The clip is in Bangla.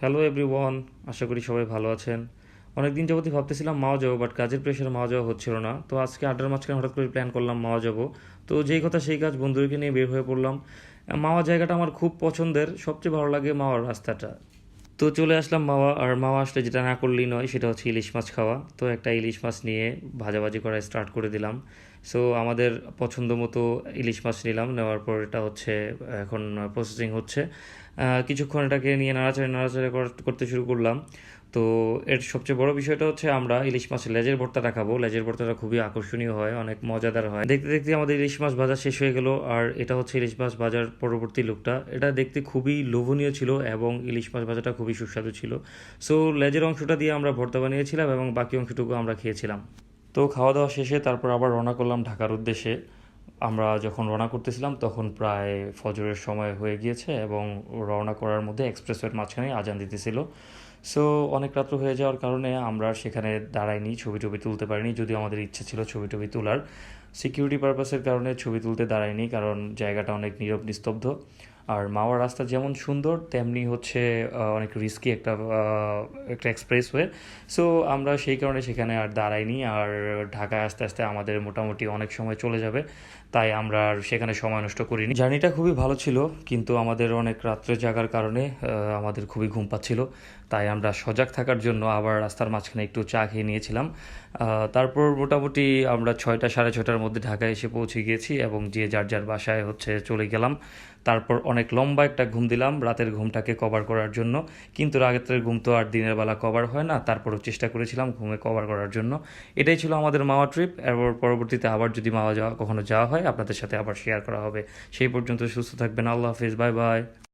হ্যালো এভরিওয়ান আশা করি সবাই ভালো আছেন। অনেক দিন যাবতই ভাবতেছিলাম মাও যাব বাট কাজের প্রেশারে মাওয়া যাওয়া হচ্ছিল না। তো আজকে আড্ডার মাঝখানে হঠাৎ করে প্ল্যান করলাম মাওয়া যাব। তো যেই কথা সেই কাজ বন্ধুদেরকে নিয়ে বের হয়ে পড়লাম। মাওয়া জায়গাটা আমার খুব পছন্দের, সবচেয়ে ভালো লাগে মাওয়ার রাস্তাটা। তো চলে আসলাম মাওয়া, আর মাওয়া আসলে যেটা না করলেই নয়, সেটা হচ্ছে ইলিশ মাছ খাওয়া। তো একটা ইলিশ মাছ নিয়ে ভাজাভাজি করা স্টার্ট করে দিলাম। সো আমাদের পছন্দ মতো ইলিশ মাছ নিলাম। নেওয়ার পর এটা হচ্ছে, এখন প্রসেসিং হচ্ছে। কিছুক্ষণ এটাকে নিয়ে নাড়াচাড়া নাড়াচাড়া করতে শুরু করলাম। তো, এর সবচেয়ে বড় বিষয়টা হচ্ছে, আমরা ইলিশ মাছের লেজের ভর্তাটা খাব। লেজের ভর্তাটা খুবই আকর্ষণীয় হয়, অনেক মজাদার হয়। দেখতে দেখতে আমাদের ইলিশ মাছ ভাজা শেষ হয়ে গেল, আর এটা হচ্ছে ইলিশ মাছ ভাজার পরবর্তী লুকটা। এটা দেখতে খুবই লোভনীয় ছিল এবং ইলিশ মাছ ভাজাটা খুবই সুস্বাদু ছিল। সো লেজের অংশটা দিয়ে আমরা ভর্তা বানিয়েছিলাম এবং বাকি অংশটুকু আমরা খেয়েছিলাম। তো খাওয়া দাওয়া শেষে তারপর আবার রওনা করলাম ঢাকার উদ্দেশ্যে। আমরা যখন রওনা করতেছিলাম তখন প্রায় ফজরের সময় হয়ে গিয়েছে এবং রওনা করার মধ্যে এক্সপ্রেসওয়ের মাঝখানে আজান দিতেছিল। সো অনেক রাত্র হয়ে যাওয়ার কারণে আমরা সেখানে দাঁড়াইনি, ছবি টবি তুলতে পারিনি, যদিও আমাদের ইচ্ছে ছিল ছবি টবি তোলার। সিকিউরিটি পারপাসের কারণে ছবি তুলতে দাঁড়াইনি কারণ জায়গাটা অনেক নীরব, নিস্তব্ধ। আর মাওয়ার রাস্তা যেমন সুন্দর, তেমনি হচ্ছে অনেক রিস্কি একটা একটা এক্সপ্রেসওয়ে সো আমরা সেই কারণে সেখানে আর দাঁড়াইনি, আর ঢাকায় আস্তে আস্তে আমাদের মোটামুটি অনেক সময় চলে যাবে। তাই আমরা আর সেখানে সময় নষ্ট করিনি। জার্নিটা খুবই ভালো ছিল, কিন্তু আমাদের অনেক রাত্রে জাগার কারণে আমাদের খুবই ঘুম পাচ্ছিল। তাই আমরা সজাগ থাকার জন্য আবার রাস্তার মাঝখানে একটু চা খেয়ে নিয়েছিলাম। তারপর মোটামুটি আমরা ছয়টা, সাড়ে ছয়টার মধ্যে ঢাকায় এসে পৌঁছে গিয়েছি এবং যে যার যার বাসায় হচ্ছে চলে গেলাম। তারপর অনেক লম্বা একটা ঘুম দিলাম রাতের ঘুমটাকে কভার করার জন্য। কিন্তু রাতের ঘুম তো আর দিনের বেলা কভার হয় না, তারপরও চেষ্টা করেছিলাম ঘুমে কভার করার জন্য। এটাই ছিল আমাদের মাওয়া ট্রিপ। এরপর পরবর্তীতে আবার যদি মাওয়া যাওয়া কখনো যাওয়া হয়, আপনাদের সাথে আবার শেয়ার করা হবে। সেই পর্যন্ত সুস্থ থাকবেন, আল্লাহ হাফিজ, বাই বাই।